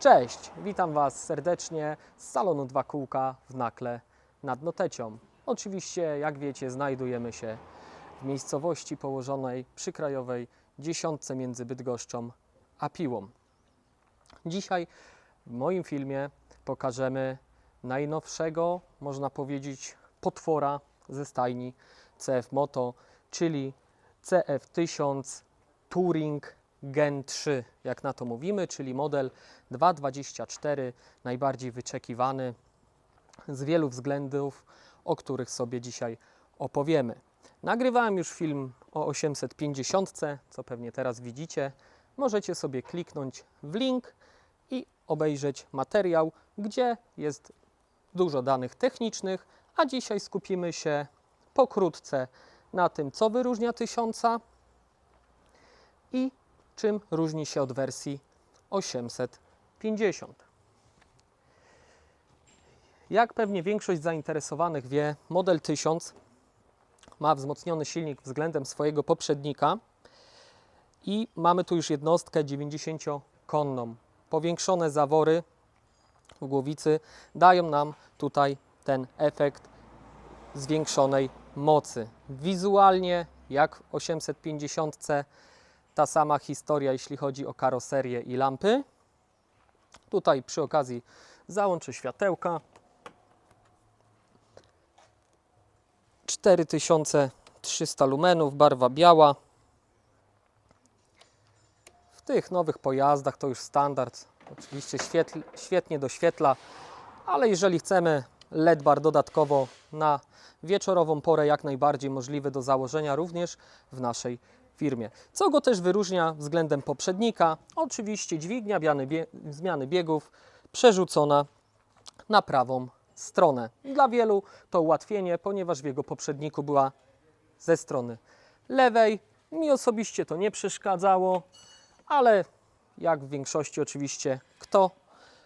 Cześć, witam Was serdecznie z salonu Dwa Kółka w Nakle nad Notecią. Oczywiście, jak wiecie, znajdujemy się w miejscowości położonej przy krajowej dziesiątce między Bydgoszczą a Piłą. Dzisiaj w moim filmie pokażemy najnowszego, można powiedzieć, potwora ze stajni CF Moto, czyli CF1000 Touring Gen 3, jak na to mówimy, czyli model 2.24, najbardziej wyczekiwany z wielu względów, o których sobie dzisiaj opowiemy. Nagrywałem już film o 850, co pewnie teraz widzicie. Możecie sobie kliknąć w link i obejrzeć materiał, gdzie jest dużo danych technicznych, a dzisiaj skupimy się pokrótce na tym, co wyróżnia 1000 i czym różni się od wersji 850. Jak pewnie większość zainteresowanych wie, model 1000 ma wzmocniony silnik względem swojego poprzednika i mamy tu już jednostkę 90-konną. Powiększone zawory w głowicy dają nam tutaj ten efekt zwiększonej mocy. Wizualnie, jak w 850, ta sama historia, jeśli chodzi o karoserię i lampy. Tutaj przy okazji załączę światełka. 4300 lumenów, barwa biała. W tych nowych pojazdach to już standard. Oczywiście świetl, świetnie doświetla, ale jeżeli chcemy LED bar dodatkowo na wieczorową porę, jak najbardziej możliwy do założenia również w naszej firmie. Co go też wyróżnia względem poprzednika? Oczywiście dźwignia bie zmiany biegów przerzucona na prawą stronę. Dla wielu to ułatwienie, ponieważ w jego poprzedniku była ze strony lewej. Mi osobiście to nie przeszkadzało, ale jak w większości oczywiście kto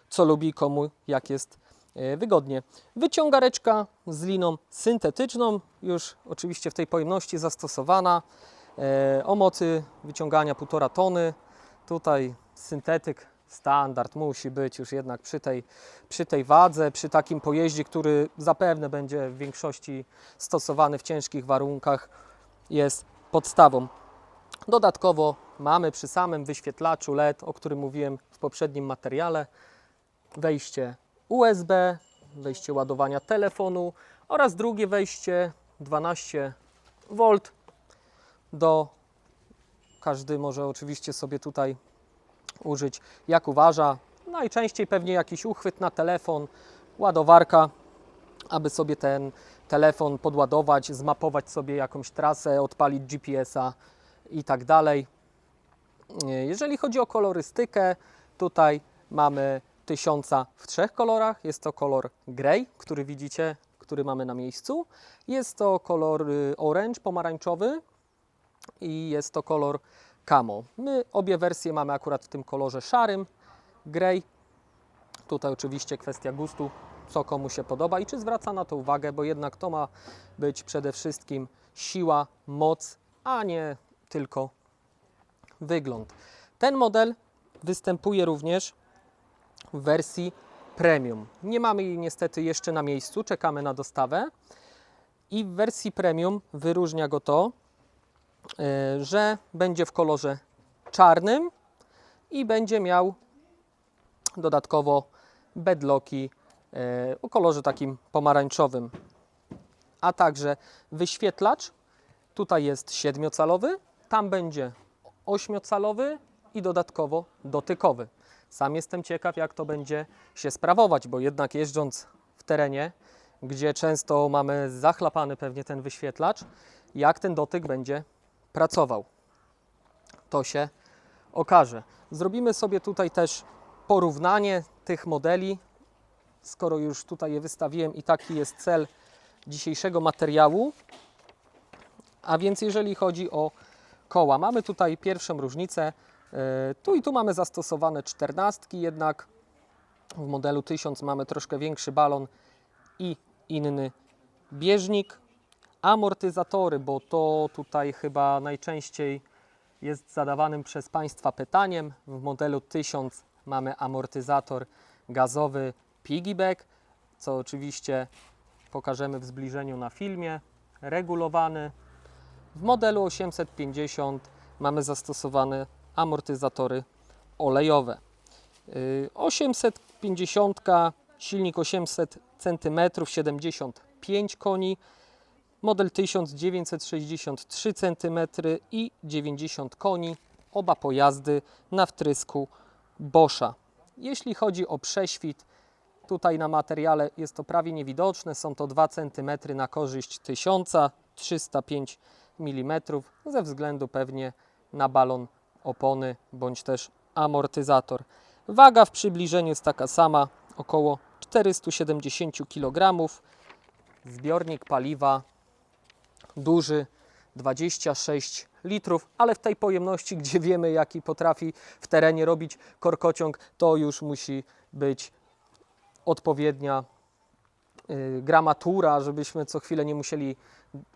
co lubi, komu jak jest e, wygodnie. Wyciągareczka z liną syntetyczną, już oczywiście w tej pojemności zastosowana, o mocy wyciągania 1,5 tony. Tutaj syntetyk standard musi być już jednak przy tej, przy tej wadze, przy takim pojeździe, który zapewne będzie w większości stosowany w ciężkich warunkach, jest podstawą. Dodatkowo mamy przy samym wyświetlaczu LED, o którym mówiłem w poprzednim materiale, wejście USB, wejście ładowania telefonu oraz drugie wejście 12 V do każdy może oczywiście sobie tutaj użyć jak uważa. Najczęściej pewnie jakiś uchwyt na telefon, ładowarka, aby sobie ten telefon podładować, zmapować sobie jakąś trasę, odpalić GPS-a i tak dalej. Jeżeli chodzi o kolorystykę, tutaj mamy tysiąca w trzech kolorach. Jest to kolor grey, który widzicie, który mamy na miejscu. Jest to kolor y, orange, pomarańczowy i jest to kolor camo. My obie wersje mamy akurat w tym kolorze szarym, grey. Tutaj oczywiście kwestia gustu, co komu się podoba i czy zwraca na to uwagę, bo jednak to ma być przede wszystkim siła, moc, a nie tylko wygląd. Ten model występuje również w wersji premium. Nie mamy jej niestety jeszcze na miejscu, czekamy na dostawę. I w wersji premium wyróżnia go to, że będzie w kolorze czarnym i będzie miał dodatkowo bedlocki e, o kolorze takim pomarańczowym. A także wyświetlacz. Tutaj jest siedmiocalowy, tam będzie ośmiocalowy i dodatkowo dotykowy. Sam jestem ciekaw, jak to będzie się sprawować, bo jednak jeżdżąc w terenie, gdzie często mamy zachlapany pewnie ten wyświetlacz, jak ten dotyk będzie pracował. To się okaże. Zrobimy sobie tutaj też porównanie tych modeli, skoro już tutaj je wystawiłem i taki jest cel dzisiejszego materiału. A więc jeżeli chodzi o koła, mamy tutaj pierwszą różnicę. E, Tu i tu mamy zastosowane czternastki, jednak w modelu 1000 mamy troszkę większy balon i inny bieżnik. Amortyzatory, bo to tutaj chyba najczęściej jest zadawanym przez Państwa pytaniem. W modelu 1000 mamy amortyzator gazowy piggyback, co oczywiście pokażemy w zbliżeniu na filmie, regulowany. W modelu 850 mamy zastosowane amortyzatory olejowe. Yy, 850, silnik 800 cm, 75 koni, model 1963 cm i 90 koni, oba pojazdy na wtrysku Boscha. Jeśli chodzi o prześwit, tutaj na materiale jest to prawie niewidoczne, są to 2 cm na korzyść 1305 mm, ze względu pewnie na balon opony bądź też amortyzator. Waga w przybliżeniu jest taka sama, około 470 kg. Zbiornik paliwa duży 26 litrów, ale w tej pojemności, gdzie wiemy jaki potrafi w terenie robić korkociąg, to już musi być odpowiednia y, gramatura, żebyśmy co chwilę nie musieli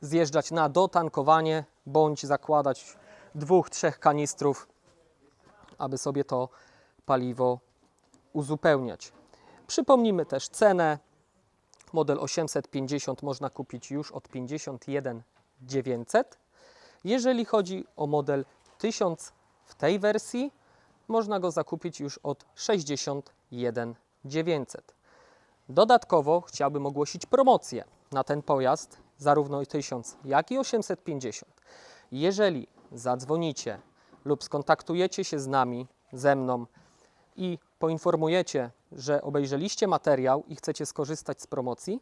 zjeżdżać na dotankowanie bądź zakładać dwóch, trzech kanistrów, aby sobie to paliwo uzupełniać. Przypomnimy też cenę. Model 850 można kupić już od 51 900. Jeżeli chodzi o model 1000 w tej wersji, można go zakupić już od 61 900. Dodatkowo chciałbym ogłosić promocję na ten pojazd, zarówno i 1000, jak i 850. Jeżeli zadzwonicie lub skontaktujecie się z nami, ze mną i poinformujecie, że obejrzeliście materiał i chcecie skorzystać z promocji,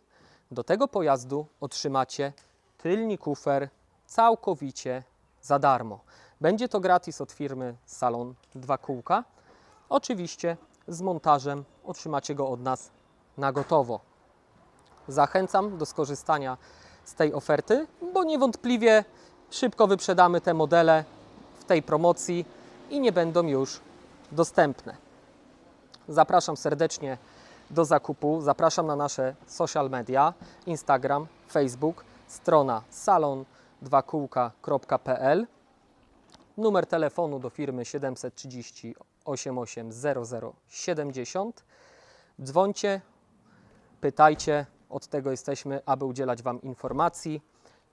do tego pojazdu otrzymacie tylny kufer całkowicie za darmo. Będzie to gratis od firmy Salon 2 Kółka. Oczywiście z montażem otrzymacie go od nas na gotowo. Zachęcam do skorzystania z tej oferty, bo niewątpliwie szybko wyprzedamy te modele w tej promocji i nie będą już dostępne. Zapraszam serdecznie do zakupu. Zapraszam na nasze social media: Instagram, Facebook, strona salon2kółka.pl. Numer telefonu do firmy 730 88 0070. Dzwońcie, pytajcie, od tego jesteśmy, aby udzielać Wam informacji.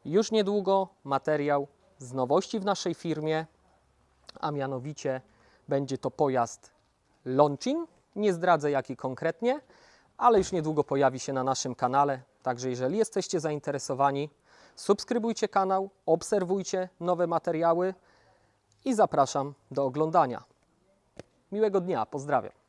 Już niedługo materiał z nowości w naszej firmie, a mianowicie będzie to pojazd Lonchin. Nie zdradzę jaki konkretnie, ale już niedługo pojawi się na naszym kanale. Także jeżeli jesteście zainteresowani, subskrybujcie kanał, obserwujcie nowe materiały i zapraszam do oglądania. Miłego dnia, pozdrawiam.